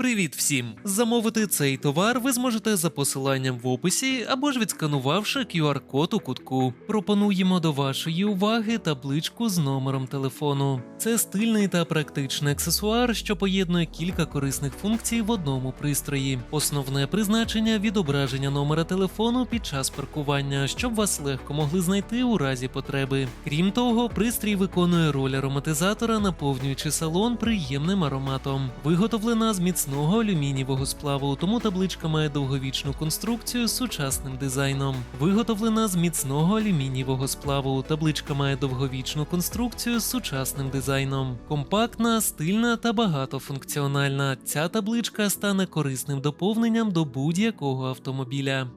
Привіт всім! Замовити цей товар ви зможете за посиланням в описі або ж відсканувавши QR-код у кутку. Пропонуємо до вашої уваги табличку з номером телефону. Це стильний та практичний аксесуар, що поєднує кілька корисних функцій в одному пристрої. Основне призначення відображення номера телефону під час паркування, щоб вас легко могли знайти у разі потреби. Крім того, пристрій виконує роль ароматизатора, наповнюючи салон приємним ароматом. Виготовлена з міцного алюмінієвого сплаву, тому табличка має довговічну конструкцію з сучасним дизайном. Виготовлена з міцного алюмінієвого сплаву. Табличка має довговічну конструкцію з сучасним дизайном. Компактна, стильна та багатофункціональна. Ця табличка стане корисним доповненням до будь-якого автомобіля.